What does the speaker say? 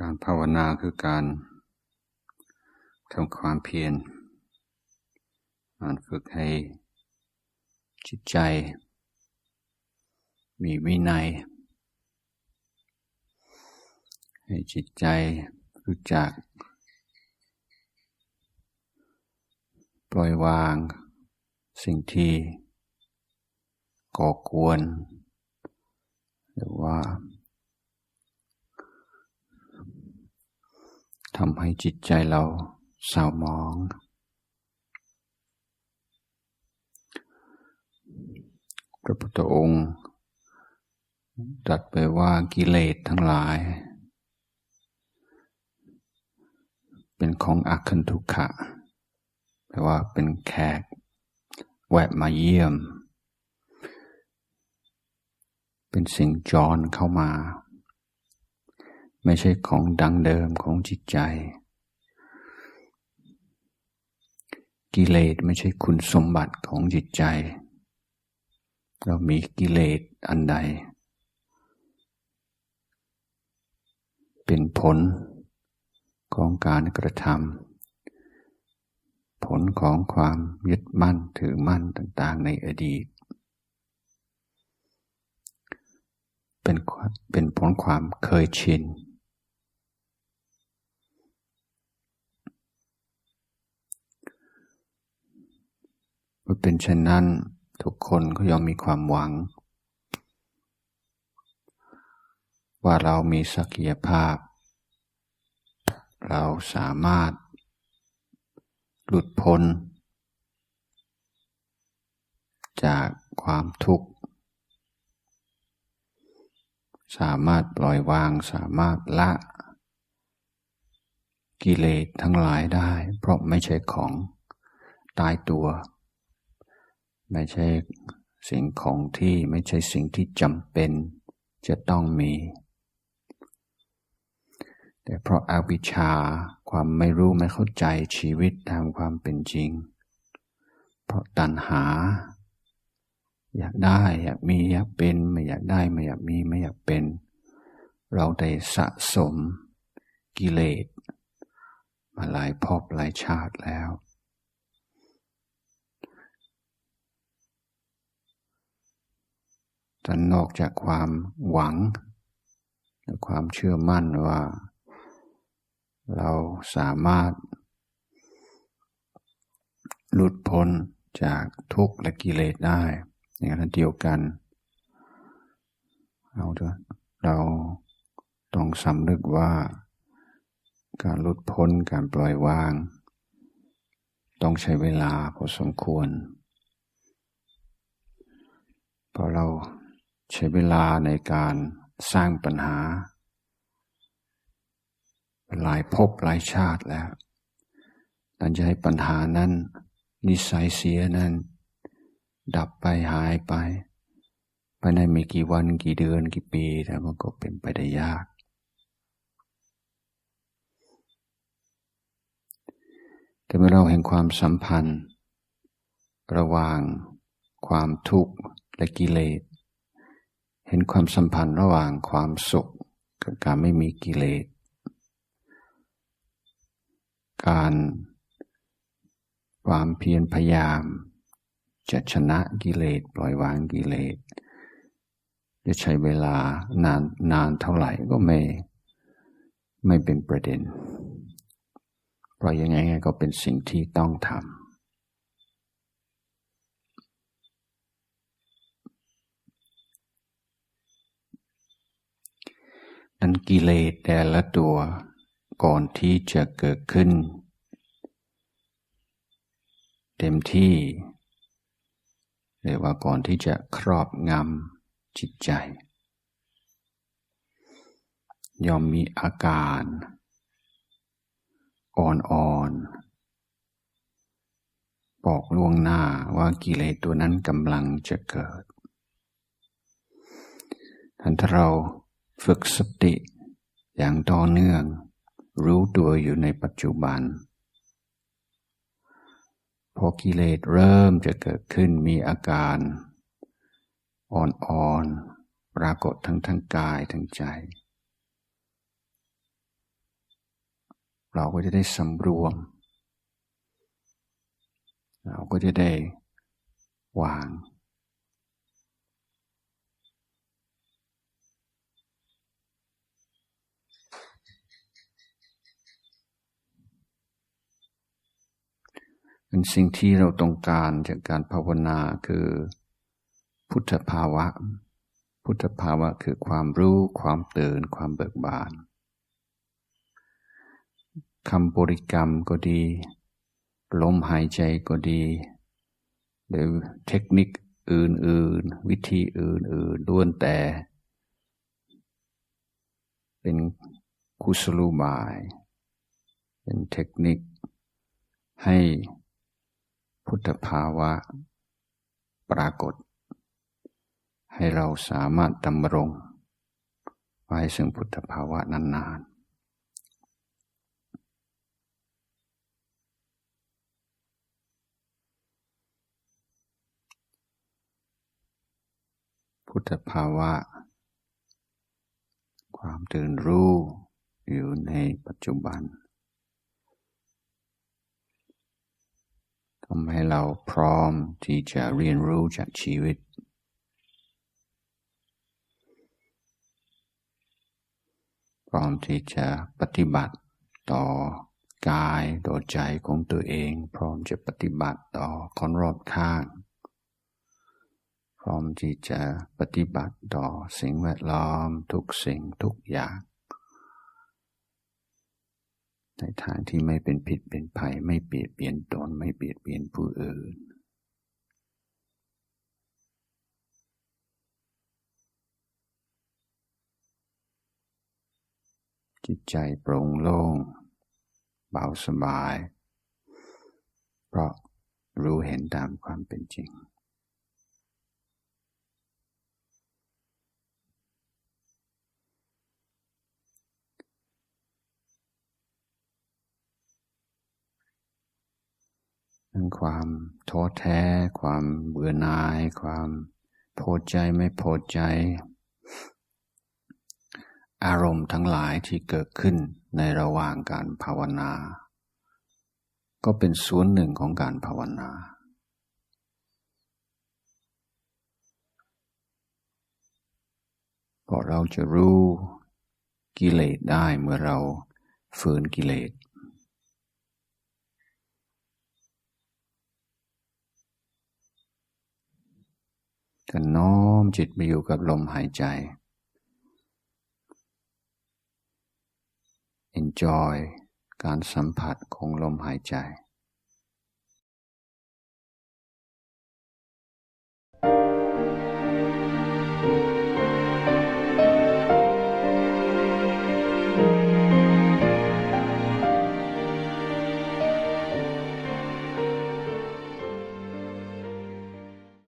การภาวนาคือการทำความเพียรการฝึกให้จิตใจ มีวินัย ให้จิตใจรู้จัก ปล่อยวางสิ่งที่ก่อกวน หรือว่า ทำให้จิตใจเราเศร้าหมอง พระพุทธองค์ตรัสไปว่ากิเลสทั้งหลาย เป็นของอักขันทุกขะแปลว่าเป็นแขกแวะมาเยี่ยม เป็นสิ่งจรเข้ามา ไม่ใช่ของดังเดิมของจิตใจ กิเลสไม่ใช่คุณสมบัติของจิตใจ เรามีกิเลสอันใด เป็นผลของการกระทำผลของความยึดมั่นถือมั่นต่างๆในอดีตเป็นเป็นผลความเคยชิน เมื่อเป็นเช่นนั้น ทุกคนก็ย่อมมีความหวัง ว่าเรามีศักยภาพ เราสามารถ หลุดพ้น จากความทุกข์ สามารถปล่อยวางสามารถละ กิเลสทั้งหลายได้ เพราะไม่ใช่ของตายตัว ไม่ใช่สิ่งของที่ไม่ใช่สิ่งที่จำเป็นจะต้องมี แต่เพราะอาวิชชาความไม่รู้ไม่เข้าใจชีวิตตามความเป็นจริง เพราะตัณหา อยากได้อยากมีอยากเป็นไม่อยากได้ไม่อยากมีไม่อยากเป็น เราได้สะสมกิเลสมาหลายภพหลายชาติแล้ว แต่นอกจากความหวัง และความเชื่อมั่นว่า เราสามารถ หลุดพ้นจากทุกข์และกิเลสได้ ในขณะเดียวกัน เราจะเราต้องสำนึกว่า การหลุดพ้นการปล่อยวาง ต้องใช้เวลาพอสมควรพราะเรา ใช้เวลาในการสร้างปัญหา หลายภพหลายชาติแล้วตันจะให้ปัญหานั้น นิสัยเสียนั้น ดับไปหายไปภายในไม่กี่วันกี่เดือนกี่ปีแต่มันก็เป็นไปได้ยาก แต่เมื่อเราเห็นความสัมพันธ์ ระหว่างความทุกข์และกิเลส เห็นความสัมพันธ์ระหว่างความสุขกับการไม่มีกิเลส การความเพียรพยายาม จะชนะกิเลสปล่อยวางกิเลส จะใช้เวลานานนานเท่าไหร่ก็ไม่ไม่เป็นประเด็น เพราะยังไงก็เป็นสิ่งที่ต้องทำอัน กิเลสแต่ละตัวก่อนที่จะเกิดขึ้น เต็มที่เรียกว่าก่อนที่จะครอบงำจิตใจ ยอมมีอาการอ่อนๆบอกล่วงหน้าว่ากิเลสตัวนั้นกำลังจะเกิดท่านถ้าเรา ฝึกสติอย่างต่อเนื่อง รู้ตัวอยู่ในปัจจุบัน พอกิเลสเริ่มจะเกิดขึ้นมีอาการอ่อนๆ ปรากฏทั้งทั้งกายทั้งใจ เราก็จะได้สำรวม เราก็จะได้วาง เป็นสิ่งที่เราต้องการจากการภาวนาคือ พุทธภาวะ พุทธภาวะคือความรู้ความตื่นความเบิกบานคำบริกรรมก็ดี ลมหายใจก็ดี หรือเทคนิคอื่นๆ วิธีอื่นๆล้วนแต่ เป็นคุสลูบาย เป็นเทคนิคให้ พุทธภาวะ ปรากฏ ให้เราสามารถดำรงไว้ซึ่งพุทธภาวะนานๆพุทธภาวะ ความตื่นรู้อยู่ในปัจจุบัน ทำให้เราพร้อมที่จะเรียนรู้จากชีวิต พร้อมที่จะปฏิบัติต่อกายต่อใจของตัวเอง พร้อมจะปฏิบัติต่อคนรอบข้าง พร้อมที่จะปฏิบัติต่อสิ่งแวดล้อมทุกสิ่งทุกอย่าง ในทางที่ไม่เป็นผิดเป็นภัยไม่เบียดเบียนตนไม่เบียดเบียนผู้อื่น จิตใจโปร่งโล่ง เบาสบาย เพราะรู้เห็นตามความเป็นจริง ทั้งความท้อแท้ ความเบื่อหน่าย ความพอใจไม่พอใจ อารมณ์ทั้งหลายที่เกิดขึ้นในระหว่างการภาวนา ก็เป็นส่วนหนึ่งของการภาวนา เพราะเราจะรู้กิเลสได้เมื่อเราฝืนกิเลส ก็น้อมจิตไปอยู่กับลมหายใจ enjoy การสัมผัสของลมหายใจ